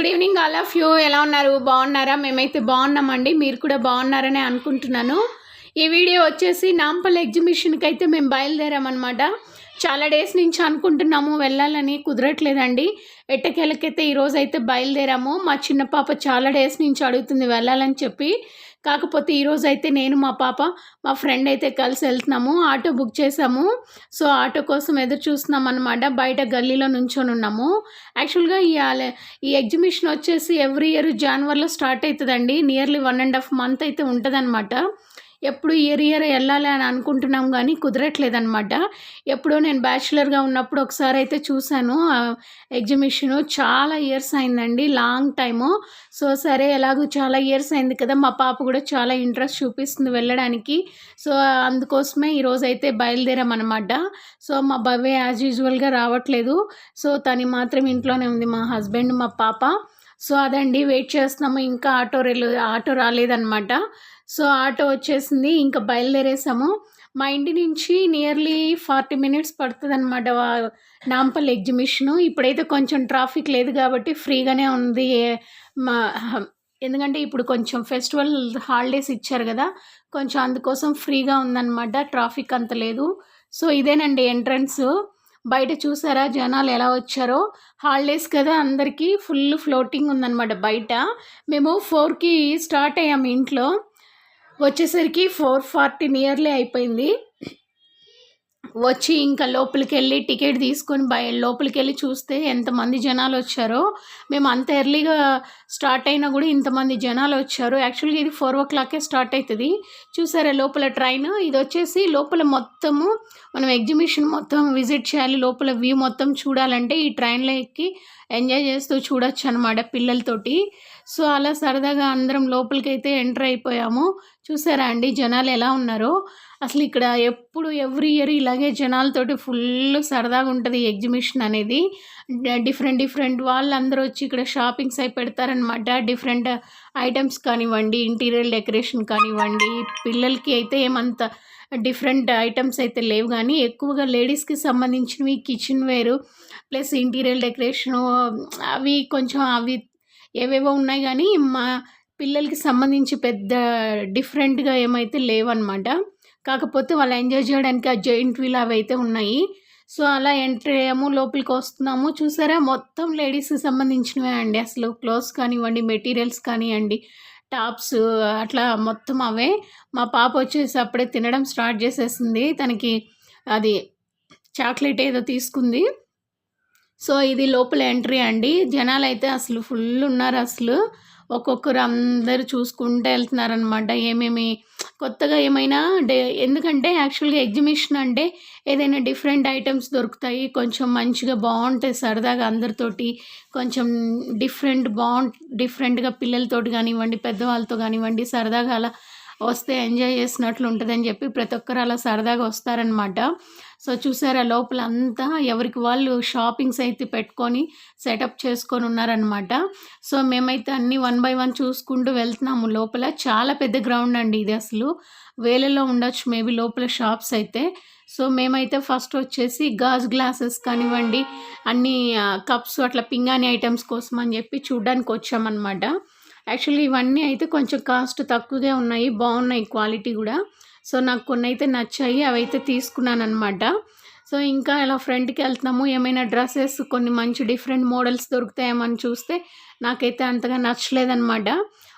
Good evening all of you. ఎలా ఉన్నారు? బాగున్నారా? మేమైతే బాగున్నామండి. మీరు కూడా బాగున్నారని అనుకుంటున్నాను. ఈ వీడియో వచ్చేసి నాంపల్ ఎగ్జిబిషన్కి అయితే మేము బయలుదేరామన్నమాట. చాలా డేస్ నుంచి అనుకుంటున్నాము వెళ్ళాలని కుదరట్లేదండి. ఎట్టకేలకైతే ఈరోజు అయితే బయలుదేరాము మా చిన్న పాప చాలా డేస్ నుంచి అడుగుతుంది వెళ్ళాలని చెప్పి. కాకపోతే ఈరోజు అయితే నేను మా పాప మా ఫ్రెండ్ అయితే కలిసి వెళ్తున్నాము ఆటో బుక్ చేసాము సో ఆటో కోసం ఎదురు చూస్తున్నాం అనమాట బయట గల్లీలో నుంచొని ఉన్నాము. యాక్చువల్గా ఈ ఈ ఎగ్జిబిషన్ వచ్చేసి ఎవ్రీ ఇయర్ జనవరిలో స్టార్ట్ అవుతుందండి. Nearly one and half month అయితే ఉంటుందన్నమాట. ఎప్పుడు ఇయర్ ఇయర్ వెళ్ళాలి అని అనుకుంటున్నాం కానీ కుదరట్లేదన్నమాట. ఎప్పుడో నేను బ్యాచులర్గా ఉన్నప్పుడు ఒకసారి అయితే చూశాను. ఎగ్జిబిషను చాలా ఇయర్స్ అయిందండి లాంగ్ టైము సో సరే ఎలాగో చాలా ఇయర్స్ అయింది కదా మా పాప కూడా చాలా ఇంట్రెస్ట్ చూపిస్తుంది వెళ్ళడానికి. సో అందుకోసమే ఈరోజు అయితే బయలుదేరామన్నమాట. సో మా భవ్య యాజ్ యూజువల్గా రావట్లేదు. సో తను మాత్రం ఇంట్లోనే ఉంది మా హస్బెండ్ మా పాప. సో అదండి వెయిట్ చేస్తున్నాము. ఇంకా ఆటో రెలు ఆటో రాలేదన్నమాట. సో ఆటో వచ్చేసింది. ఇంకా బయలుదేరేసాము. మా ఇంటి నుంచి నియర్లీ ఫార్టీ మినిట్స్ పడుతుంది అనమాట నాంపల్ ఎగ్జిబిషను. ఇప్పుడైతే కొంచెం ట్రాఫిక్ లేదు కాబట్టి ఫ్రీగానే ఉంది. మా ఎందుకంటే ఇప్పుడు కొంచెం ఫెస్టివల్ హాలిడేస్ ఇచ్చారు కదా కొంచెం అందుకోసం ఫ్రీగా ఉందన్నమాట. ట్రాఫిక్ అంత లేదు. సో ఇదేనండి ఎంట్రన్స్. బయట చూసారా జనాలు ఎలా వచ్చారో? హాలిడేస్ కదా అందరికీ ఫుల్ ఫ్లోటింగ్ ఉందన్నమాట బయట. మేము ఫోర్కి స్టార్ట్ అయ్యాము ఇంట్లో. వచ్చేసరికి ఫోర్ ఫార్టీ నియర్లీ అయిపోయింది. వచ్చి ఇంకా లోపలికి వెళ్ళి టికెట్ తీసుకొని బయ లోపలికి వెళ్ళి చూస్తే ఎంతమంది జనాలు వచ్చారో మేము అంత ఎర్లీగా స్టార్ట్ అయినా కూడా ఇంతమంది జనాలు వచ్చారు యాక్చువల్గా ఇది ఫోర్ ఓ క్లాకే స్టార్ట్ అవుతుంది చూసారా లోపల ట్రైన్? ఇది వచ్చేసి లోపల మొత్తము మనం ఎగ్జిబిషన్ మొత్తం విజిట్ చేయాలి లోపల వ్యూ మొత్తం చూడాలంటే ఈ ట్రైన్లో ఎక్కి ఎంజాయ్ చేస్తూ చూడొచ్చు అనమాట పిల్లలతోటి. సో అలా సరదాగా అందరం లోపలికైతే ఎంటర్ అయిపోయాము. చూసారా అండి జనాలు ఎలా ఉన్నారో. అసలు ఇక్కడ ఎప్పుడు ఎవ్రీ ఇయర్ ఇలాగే జనాలతోటి ఫుల్ సరదాగా ఉంటుంది ఎగ్జిబిషన్ అనేది. డిఫరెంట్ డిఫరెంట్ వాళ్ళందరూ వచ్చి ఇక్కడ షాపింగ్స్ అయి పెడతారనమాట డిఫరెంట్ ఐటమ్స్ కానివ్వండి ఇంటీరియర్ డెకరేషన్ కానివ్వండి. పిల్లలకి అయితే ఏమంత డిఫరెంట్ ఐటమ్స్ అయితే లేవు కానీ ఎక్కువగా లేడీస్కి సంబంధించినవి కిచెన్ వేరు ప్లస్ ఇంటీరియర్ డెకరేషను అవి కొంచెం అవి ఏవేవో ఉన్నాయి కానీ మా పిల్లలకి సంబంధించి పెద్ద డిఫరెంట్గా ఏమైతే లేవన్నమాట. కాకపోతే వాళ్ళు ఎంజాయ్ చేయడానికి ఆ జాయింట్ వీల్ అవి అయితే ఉన్నాయి. సో అలా ఎంట్రీ అయ్యాము లోపలికి వస్తున్నాము. చూసారా? మొత్తం లేడీస్కి సంబంధించినవే అండి. అసలు క్లోత్స్ కానివ్వండి మెటీరియల్స్ కానివ్వండి టాప్స్ అట్లా మొత్తం అవే. మా పాప వచ్చేసి అప్పుడే తినడం స్టార్ట్ చేసేసింది. తనకి అది చాక్లెట్ ఏదో తీసుకుంది. సో ఇది లోపల ఎంట్రీ అండి. జనాలు అయితే అసలు ఫుల్ ఉన్నారు అసలు. ఒక్కొక్కరు అందరు చూసుకుంటూ వెళ్తున్నారనమాట ఏమేమి కొత్తగా ఏమైనా డే ఎందుకంటే యాక్చువల్గా ఎగ్జిబిషన్ అంటే ఏదైనా డిఫరెంట్ ఐటమ్స్ దొరుకుతాయి. కొంచెం మంచిగా బాగుంటాయి సరదాగా అందరితోటి. కొంచెం డిఫరెంట్ బాగుంట డిఫరెంట్గా పిల్లలతోటి కానివ్వండి పెద్దవాళ్ళతో కానివ్వండి సరదాగా అలా వస్తే ఎంజాయ్ చేసినట్లు ఉంటుందని చెప్పి ప్రతి ఒక్కరు అలా సరదాగా వస్తారనమాట సో చూసారా లోపల అంతా ఎవరికి వాళ్ళు షాపింగ్స్ అయితే పెట్టుకొని సెటప్ చేసుకొని ఉన్నారనమాట సో మేమైతే అన్నీ వన్ బై వన్ చూసుకుంటూ వెళ్తున్నాము లోపల. చాలా పెద్ద గ్రౌండ్ అండి ఇది అసలు. వేలలో ఉండొచ్చు మేబీ లోపల షాప్స్ అయితే. సో మేమైతే ఫస్ట్ వచ్చేసి గాజ్ గ్లాసెస్ కానివ్వండి అన్ని కప్స్ అట్లా పింగాని ఐటమ్స్ కోసం అని చెప్పి చూడ్డానికి వచ్చామన్నమాట యాక్చువల్లీ ఇవన్నీ అయితే కొంచెం కాస్ట్ తక్కువగా ఉన్నాయి బాగున్నాయి క్వాలిటీ కూడా. సో నాకు కొన్ని అయితే నచ్చాయి అవి అయితే తీసుకున్నాను అనమాట సో ఇంకా ఇలా ఫ్రంట్కి వెళ్తున్నాము. ఏమైనా డ్రెస్సెస్ కొన్ని మంచి డిఫరెంట్ మోడల్స్ దొరుకుతాయేమని చూస్తే నాకైతే అంతగా నచ్చలేదన్నమాట.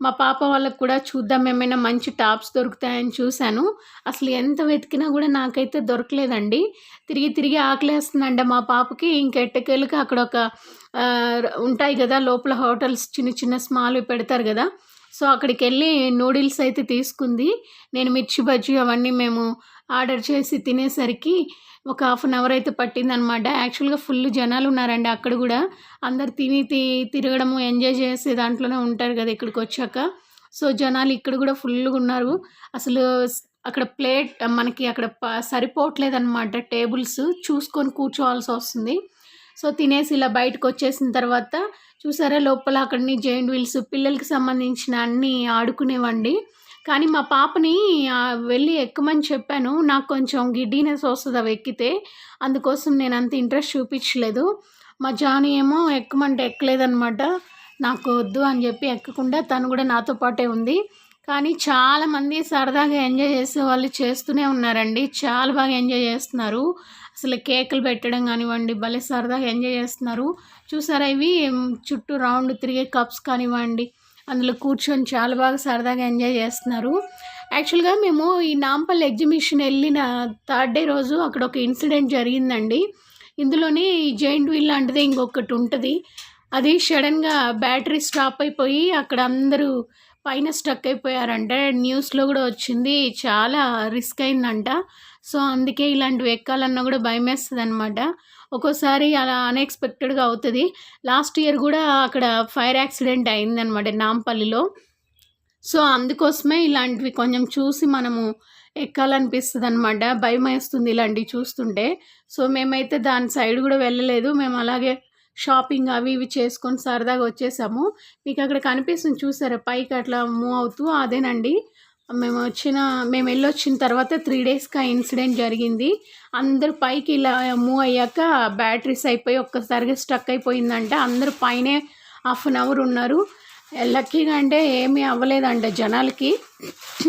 మా పాప వాళ్ళకు కూడా చూద్దాం ఏమైనా మంచి టాప్స్ దొరుకుతాయని చూశాను. అసలు ఎంత వెతికినా కూడా నాకైతే దొరకలేదండి. తిరిగి తిరిగి ఆకలేస్తుందండి మా పాపకి. ఇంకెట్టకెళ్ళకి అక్కడ ఒక ఉంటాయి కదా లోపల హోటల్స్ చిన్న చిన్న స్మాల్ పెడతారు కదా. సో అక్కడికి వెళ్ళి నూడిల్స్ అయితే తీసుకుంది. నేను మిర్చి బజ్జీ అవన్నీ మేము ఆర్డర్ చేసి తినేసరికి ఒక హాఫ్ అన్ అవర్ అయితే పట్టిందనమాట యాక్చువల్గా ఫుల్ జనాలు ఉన్నారండి అక్కడ కూడా. అందరు తిని తి తిరగడము ఎంజాయ్ చేసే దాంట్లోనే ఉంటారు కదా ఇక్కడికి వచ్చాక. సో జనాలు ఇక్కడ కూడా ఫుల్గా ఉన్నారు. అసలు అక్కడ ప్లేట్ మనకి అక్కడ ప- సరిపోవట్లేదన్నమాట టేబుల్స్. చూసుకొని కూర్చోవాల్సి వస్తుంది. సో తినేసి ఇలా బయటకు వచ్చేసిన తర్వాత చూసారా లోపల అక్కడిని జైంట్ వీల్స్ పిల్లలకి సంబంధించిన అన్నీ ఆడుకునేవండి. కానీ మా పాపని వెళ్ళి ఎక్కమని చెప్పాను. నాకు కొంచెం గిడ్డీనెస్ వస్తుంది అవి ఎక్కితే. అందుకోసం నేను అంత ఇంట్రెస్ట్ చూపించలేదు. మా జాని ఏమో ఎక్కమంటే ఎక్కలేదనమాట నాకు వద్దు అని చెప్పి ఎక్కకుండా తను కూడా నాతో పాటే ఉంది. కానీ చాలామంది సరదాగా ఎంజాయ్ చేసే వాళ్ళు చేస్తూనే ఉన్నారండి. చాలా బాగా ఎంజాయ్ చేస్తున్నారు. అసలు కేకులు పెట్టడం కానివ్వండి భలే సరదాగా ఎంజాయ్ చేస్తున్నారు. చూసారా ఇవి? చుట్టూ రౌండ్ తిరిగే కప్స్ కానివ్వండి అందులో కూర్చొని చాలా బాగా సరదాగా ఎంజాయ్ చేస్తున్నారు. యాక్చువల్గా మేము ఈ నాంపల్లి ఎగ్జిబిషన్ వెళ్ళిన థర్డ్ డే రోజు అక్కడ ఒక ఇన్సిడెంట్ జరిగిందండి. ఇందులోనే ఈ జైంట్ వీల్ లాంటిది ఇంకొకటి ఉంటుంది. అది సడన్గా బ్యాటరీ స్టాప్ అయిపోయి అక్కడ అందరూ పైన స్టక్ అయిపోయారంట. న్యూస్లో కూడా వచ్చింది చాలా రిస్క్ అయిందంట. సో అందుకే ఇలాంటివి ఎక్కాలన్నా కూడా భయం వేస్తుంది అనమాట ఒక్కోసారి అలా అన్ఎక్స్పెక్టెడ్గా అవుతుంది. లాస్ట్ ఇయర్ కూడా అక్కడ ఫైర్ యాక్సిడెంట్ అయిందనమాట నాంపల్లిలో. సో అందుకోసమే ఇలాంటివి కొంచెం చూసి మనము ఎక్కాలనిపిస్తుంది అనమాట భయం వేస్తుంది ఇలాంటివి చూస్తుంటే. సో మేమైతే దాని సైడ్ కూడా వెళ్ళలేదు. మేము అలాగే షాపింగ్ అవి ఇవి చేసుకొని సరదాగా వచ్చేసాము. మీకు అక్కడ కనిపిస్తుంది చూసారా? పైకి అట్లా మూవ్ అవుతూ అదేనండి. మేము వచ్చిన మేము వెళ్ళొచ్చిన తర్వాత త్రీ డేస్కి ఆ ఇన్సిడెంట్ జరిగింది. అందరూ పైకి ఇలా మూవ్ అయ్యాక బ్యాటరీస్ అయిపోయి ఒక్కసారిగా స్టక్ అయిపోయిందంట. అందరూ పైనే హాఫ్ అన్ అవర్ ఉన్నారు. లక్కీగా అంటే ఏమీ అవ్వలేదంట జనాలకి.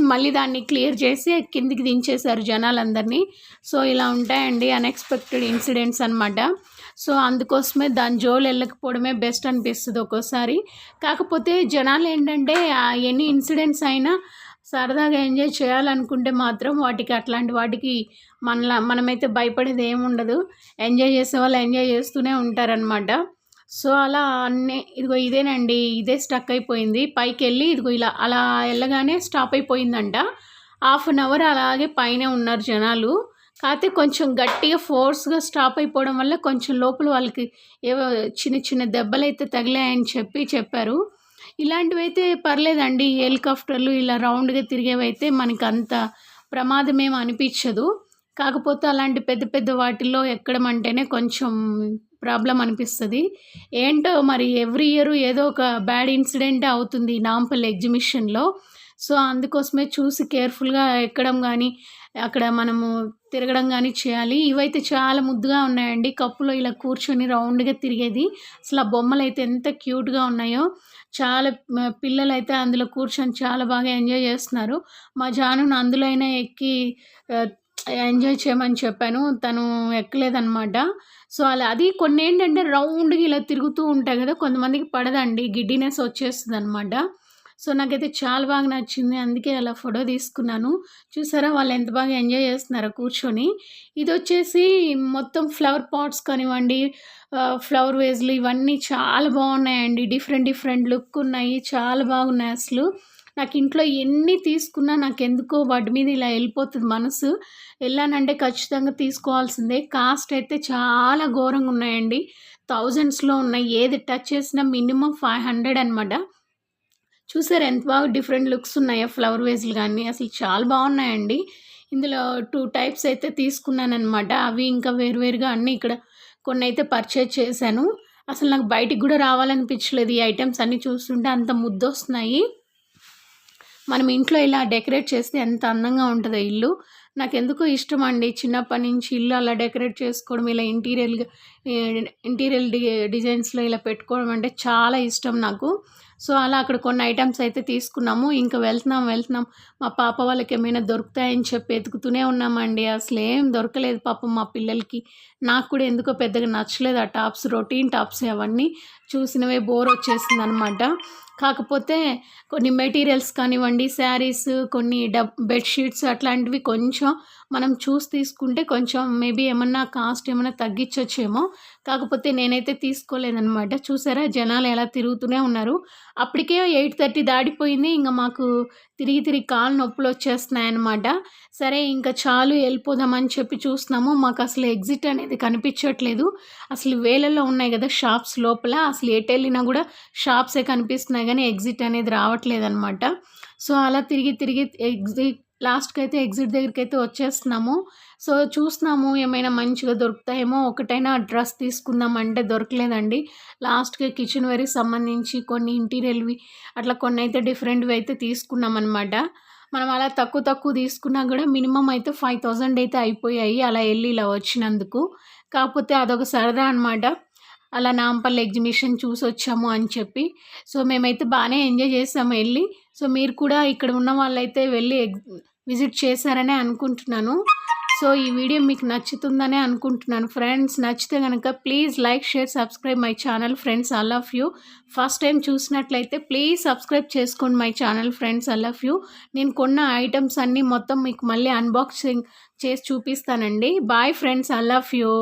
మళ్ళీ దాన్ని క్లియర్ చేసి కిందికి దించేశారు జనాలందరినీ. సో ఇలా ఉంటాయండి. అన్ఎక్స్పెక్టెడ్ ఇన్సిడెంట్స్ అనమాట సో అందుకోసమే దాని జోలు వెళ్ళకపోవడమే బెస్ట్ అనిపిస్తుంది ఒక్కోసారి. కాకపోతే జనాలు ఏంటంటే ఎన్ని ఇన్సిడెంట్స్ అయినా సరదాగా ఎంజాయ్ చేయాలనుకుంటే మాత్రం వాటికి అట్లాంటి వాటికి మనలా మనమైతే భయపడేది ఏముండదు ఎంజాయ్ చేసే వాళ్ళు ఎంజాయ్ చేస్తూనే ఉంటారనమాట సో అలా అన్నీ ఇదిగో ఇదేనండి ఇదే స్టక్ అయిపోయింది. పైకి వెళ్ళి ఇదిగో ఇలా అలా వెళ్ళగానే స్టాప్ అయిపోయిందంట. హాఫ్ అన్ అవర్ అలాగే పైన ఉన్నారు జనాలు. కాకపోతే కొంచెం గట్టిగా ఫోర్స్గా స్టాప్ అయిపోవడం వల్ల కొంచెం లోపల వాళ్ళకి ఏవో చిన్న చిన్న దెబ్బలు అయితే తగిలాయని చెప్పి చెప్పారు. ఇలాంటివి అయితే పర్లేదండి. హెలికాప్టర్లు ఇలా రౌండ్గా తిరిగేవైతే మనకి అంత ప్రమాదం ఏమి అనిపించదు. కాకపోతే అలాంటి పెద్ద పెద్ద వాటిల్లో ఎక్కడం అంటేనే కొంచెం ప్రాబ్లం అనిపిస్తుంది. ఏంటో మరి ఎవ్రీ ఇయర్ ఏదో ఒక బ్యాడ్ ఇన్సిడెంట్ అవుతుంది నాంపల్లి ఎగ్జిబిషన్లో. సో అందుకోసమే చూసి కేర్ఫుల్గా ఎక్కడం కానీ అక్కడ మనము తిరగడం కానీ చేయాలి. ఇవైతే చాలా ముద్దుగా ఉన్నాయండి. కప్పులో ఇలా కూర్చొని రౌండ్గా తిరిగేది. అసలు ఆ బొమ్మలు అయితే ఎంత క్యూట్గా ఉన్నాయో. చాలా పిల్లలు అయితే అందులో కూర్చొని చాలా బాగా ఎంజాయ్ చేస్తున్నారు. మా జాను అందులో అయినా ఎక్కి ఎంజాయ్ చేయమని చెప్పాను. తను ఎక్కలేదనమాట సో అలా అది కొన్ని ఏంటంటే రౌండ్గా ఇలా తిరుగుతూ ఉంటాయి కదా. కొంతమందికి పడదండి. గిడ్డినెస్ వచ్చేస్తుంది అనమాట సో నాకైతే చాలా బాగా నచ్చింది. అందుకే అలా ఫోటో తీసుకున్నాను. చూసారా వాళ్ళు ఎంత బాగా ఎంజాయ్ చేస్తున్నారో కూర్చొని. ఇది వచ్చేసి మొత్తం ఫ్లవర్ పాట్స్ కానివ్వండి ఫ్లవర్ వేజ్లు ఇవన్నీ చాలా బాగున్నాయండి. డిఫరెంట్ డిఫరెంట్ లుక్ ఉన్నాయి. చాలా బాగున్నాయి అసలు. నాకు ఇంట్లో ఎన్ని తీసుకున్నా నాకు ఎందుకో వాటి మీద ఇలా వెళ్ళిపోతుంది మనసు. వెళ్ళానంటే ఖచ్చితంగా తీసుకోవాల్సిందే. కాస్ట్ అయితే చాలా ఘోరంగా ఉన్నాయండి. థౌజండ్స్లో ఉన్నాయి. ఏది టచ్ చేసినా మినిమం ఫైవ్ హండ్రెడ్ అనమాట చూసారు ఎంత బాగా డిఫరెంట్ లుక్స్ ఉన్నాయో ఫ్లవర్ వేజ్లు కానీ అసలు చాలా బాగున్నాయండి. ఇందులో టూ టైప్స్ అయితే తీసుకున్నాను అవి ఇంకా వేరువేరుగా అన్నీ ఇక్కడ కొన్ని అయితే పర్చేజ్ చేశాను. అసలు నాకు బయటికి కూడా రావాలనిపించలేదు ఈ ఐటమ్స్ అన్నీ చూస్తుంటే అంత ముద్దొస్తున్నాయి. మనం ఇంట్లో ఇలా డెకరేట్ చేస్తే ఎంత అందంగా ఉంటుందో ఇల్లు. నాకు ఎందుకో ఇష్టం అండి చిన్నప్పటి నుంచి ఇల్లు అలా డెకరేట్ చేసుకోవడం ఇలా ఇంటీరియల్ ఇంటీరియర్ డిజైన్స్లో ఇలా పెట్టుకోవడం అంటే చాలా ఇష్టం నాకు. సో అలా అక్కడ కొన్ని ఐటమ్స్ అయితే తీసుకున్నాము. ఇంకా వెళ్తున్నాం వెళ్తున్నాం. మా పాప వాళ్ళకి ఏమైనా దొరుకుతాయని చెప్పి ఎతుకుతూనే ఉన్నామండి. అసలు ఏం దొరకలేదు పాపం మా పిల్లలకి. నాకు కూడా ఎందుకో పెద్దగా నచ్చలేదు ఆ టాప్స్ రొటీన్ టాప్స్ అవన్నీ. చూసినవే బోర్ వచ్చేసింది అనమాట కాకపోతే కొన్ని మెటీరియల్స్ కానివ్వండి శారీస్ కొన్ని డబ్ బెడ్షీట్స్ అట్లాంటివి కొంచెం మనం చూసి తీసుకుంటే కొంచెం మేబీ ఏమన్నా కాస్ట్ ఏమన్నా తగ్గించొచ్చేమో. కాకపోతే నేనైతే తీసుకోలేదనమాట. చూసారా? జనాలు ఎలా తిరుగుతూనే ఉన్నారు. అప్పటికే ఎయిట్ థర్టీ దాడిపోయింది ఇంకా మాకు తిరిగి తిరిగి కాలు నొప్పులు వచ్చేస్తున్నాయి అనమాట సరే ఇంకా చాలు వెళ్ళిపోదామని చెప్పి చూస్తున్నాము. మాకు అసలు ఎగ్జిట్ అనేది కనిపించట్లేదు. అసలు వేలల్లో ఉన్నాయి కదా షాప్స్ లోపల. అసలు ఎటు వెళ్ళినా కూడా షాప్సే కనిపిస్తున్నాయి కానీ ఎగ్జిట్ అనేది రావట్లేదు అనమాట సో అలా తిరిగి తిరిగి ఎగ్జిట్ లాస్ట్కి అయితే ఎగ్జిట్ దగ్గరికి అయితే వచ్చేస్తున్నాము. సో చూస్తున్నాము ఏమైనా మంచిగా దొరుకుతాయేమో ఒకటైనా డ్రెస్ తీసుకుందామంటే దొరకలేదండి. లాస్ట్కి కిచెన్ వేర్కి సంబంధించి కొన్ని ఇంటీరియర్వి అట్లా కొన్ని అయితే డిఫరెంట్వి అయితే తీసుకున్నాం అనమాట మనం అలా తక్కువ తక్కువ తీసుకున్నా కూడా మినిమం అయితే ఫైవ్ థౌజండ్ అయితే అయిపోయాయి అలా వెళ్ళి ఇలా వచ్చినందుకు. కాకపోతే అదొక సరదా అనమాట అలా నాంపల్లి ఎగ్జిబిషన్ చూసి వచ్చాము అని చెప్పి. సో మేమైతే బాగానే ఎంజాయ్ చేసాము వెళ్ళి. సో మీరు కూడా ఇక్కడ ఉన్న వాళ్ళైతే వెళ్ళి విజిట్ చేశారనే అనుకుంటున్నాను. సో ఈ వీడియో మీకు నచ్చుతుందనే అనుకుంటున్నాను. ఫ్రెండ్స్ నచ్చితే కనుక please like share subscribe my channel friends I love you. First time చూసినట్లయితే ప్లీజ్ సబ్స్క్రైబ్ చేసుకోండి my channel friends I love you. నేను కొన్న ఐటమ్స్ అన్నీ మొత్తం మీకు మళ్ళీ అన్బాక్సింగ్ చేసి చూపిస్తానండి. Bye friends I love you.